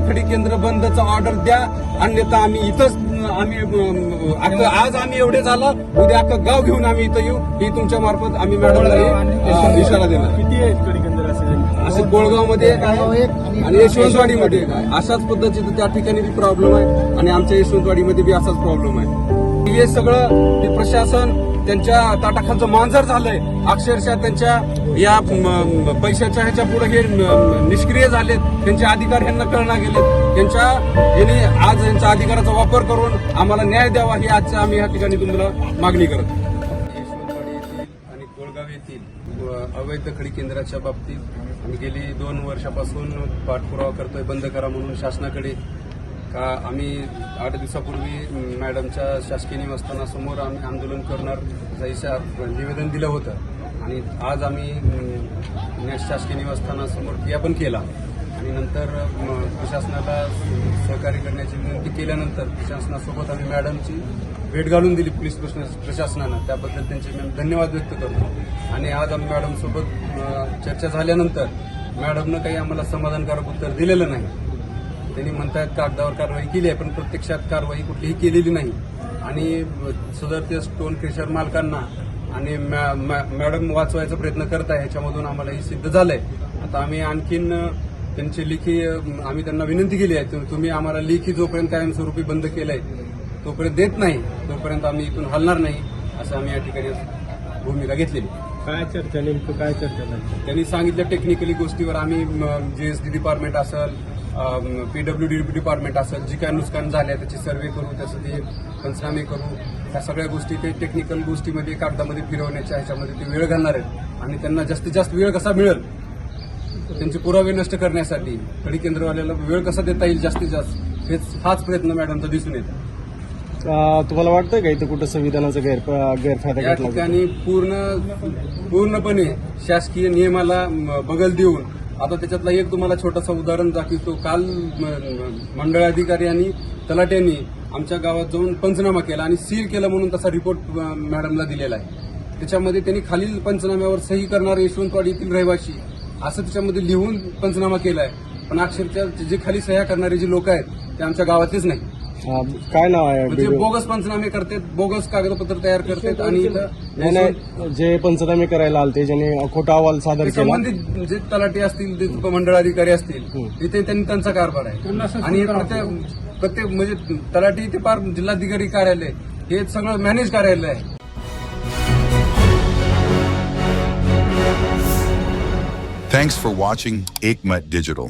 खडी केंद्र बंदचा ऑर्डर द्या. अन्यथा आम्ही इथंच आम्ही आज आम्ही एवढे झालं उद्या अख्खं गाव घेऊन आम्ही इथं येऊ. ही तुमच्या मार्फत आम्ही मॅडमला इशारा देणार. किती केंद्र असे? एक आहे आणि यशवंतवाडीमध्ये एक आहे. अशाच पद्धतीचं त्या ठिकाणी बी प्रॉब्लेम आहे आणि आमच्या यशवंतवाडीमध्ये बी असाच प्रॉब्लेम आहे. हे सगळं ते प्रशासन त्यांच्या ताटाखालचं मांजर झालंय. अक्षरशः त्यांच्या या म, पैशाच्या ह्याच्या पुढे हे निष्क्रिय झालेत. त्यांचे अधिकार यांना कळणा गेलेत. त्यांच्या यांनी आज यांच्या अधिकाराचा वापर करून आम्हाला न्याय द्यावा ही आजच्या आम्ही या ठिकाणी तुम्हाला मागणी करत येथील आणि कोळगाव येथील अवैध खडी केंद्राच्या बाबतीत आम्ही गेली दोन वर्षापासून पाठपुरावा करतोय बंद करा म्हणून शासनाकडे आम्ही आठ दिवसापूर्वी मॅडमच्या शासकीय निवासस्थानासमोर आम्ही आंदोलन करणार असा इशा निवेदन दिलं होतं. आणि आज आम्ही शासकीय निवासस्थानासमोर ज्ञापन केला. आणि नंतर प्रशासनाला सहकार्य करण्याची विनंती केल्यानंतर प्रशासनासोबत आम्ही मॅडमची भेट घालून दिली पोलीस प्रशासनानं. त्याबद्दल त्यांचे मी धन्यवाद व्यक्त करतो. आणि आज आम्ही मॅडमसोबत चर्चा झाल्यानंतर मॅडमनं काही आम्हाला समाधानकारक उत्तर दिलेलं नाही. त्यांनी म्हणतायत कागदावर कारवाई केली आहे पण प्रत्यक्षात कारवाई कुठलीही केलेली नाही. आणि सदर ते स्टोन क्रेशर मालकांना आणि मॅ- मॅ- मॅडम वाचवायचा प्रयत्न करत आहे ह्याच्यामधून आम्हाला हे सिद्ध झालंय. आता आम्ही आणखीन त्यांची लेखी आम्ही त्यांना विनंती केली आहे तुम्ही आम्हाला लेखी जोपर्यंत कायमस्वरूपी बंद केलंय तोपर्यंत देत नाही तोपर्यंत आम्ही इथून हलणार नाही असं आम्ही या ठिकाणी भूमिका घेतलेली काय चर्चा नेमकं काय चर्चा त्यांनी सांगितलं टेक्निकली गोष्टीवर आम्ही जीएसडी डिपार्टमेंट असेल पीडब्ल्यू डी डिपार्टमेंट असेल जी काय नुकसान झाले त्याची सर्व्हे करू त्याचं ते पंचनामे करू त्या सगळ्या गोष्टी ते टेक्निकल गोष्टीमध्ये कागदामध्ये फिरवण्याच्या ह्याच्यामध्ये ते वेळ घालणार आहेत. आणि त्यांना जास्तीत जास्त वेळ कसा मिळेल? त्यांचे पुरावे नष्ट करण्यासाठी खडी केंद्रवाल्याला वेळ कसा देता येईल जास्तीत जास्त? हेच हाच प्रयत्न मॅडमचा दिसून येतो. तुम्हाला वाटतं का इथं कुठं संविधानाचा गैर गैरफायदा या? ठिकाणी पूर्ण पूर्णपणे शासकीय नियमाला बगल देऊन आता त्याच्यातला एक तुम्हाला छोटासा उदाहरण दाखवतो. काल म, म, मंडळाधिकारी आणि तलाट्यांनी आमच्या गावात जाऊन पंचनामा केला आणि सील केला म्हणून तसा रिपोर्ट मॅडमला दिलेला आहे. त्याच्यामध्ये त्यांनी खालील पंचनाम्यावर सही करणारे यशवंतवाडी येथील रहिवासी असं त्याच्यामध्ये लिहून पंचनामा केला आहे पण अक्षरशः जे खाली सह्या करणारे जे लोक आहेत ते आमच्या गावातलेच नाही काय नाव आहे म्हणजे? बोगस पंचनामे करतात बोगस कागदपत्र तयार करतात आणि इथं नाही नाही जे पंचनामे करायला आलते ज्याने खोटा अहवाल सादर ते केला संबंधित जे तलाठी असतील ते मंडळाधिकारी असतील. तिथे त्यांनी त्यांचा कारभार आहे आणि प्रत्येक प्रत्येक म्हणजे तलाठी ते पार जिल्हाधिकारी कार्यालय हे सगळं मॅनेज कार्यालय आहे Thanks for watching Aikmat Digital.